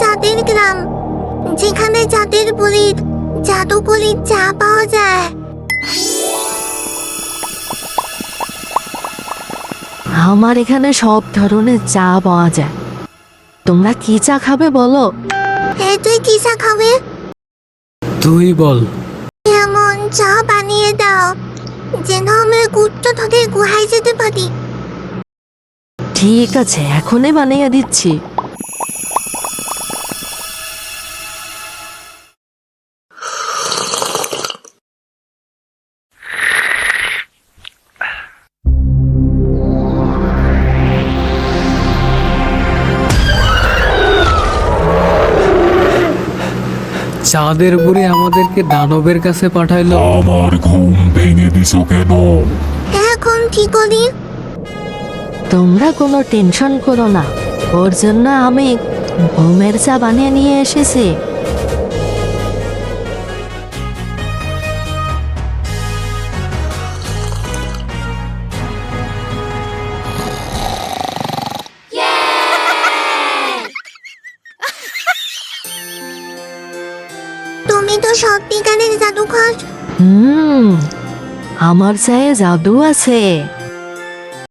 চাঁদের গ্রাম। যেখানে চাঁদের বলির জাদু বলির চা পাওয়া যায়। আমার এখানে সব ধরনের চা পাওয়া যায়। তোমরা কি চা খাবে বলো? হে তুই কি চা খাবে? তুই বল। এমন চা বানিয়ে দাও যেন আমরা গুপ্ত তোদের গুহায় যেতে পারি। ঠিক আছে এখনই বানিয়ে দিচ্ছি। চাঁদের বুড়ি আমাদেরকে দানবের কাছে পাঠাইলো। আমার ঘুম ভেঙে দিছো কেন? এখন কি করি? তোমরা কোনো টেনশন করো না। ওর জন্য আমি ঘুমের চা বানিয়ে নিয়ে এসেছি। তুমি তো সত্যিকারের জাদুকর হুম আমার চায়ে জাদু আছে।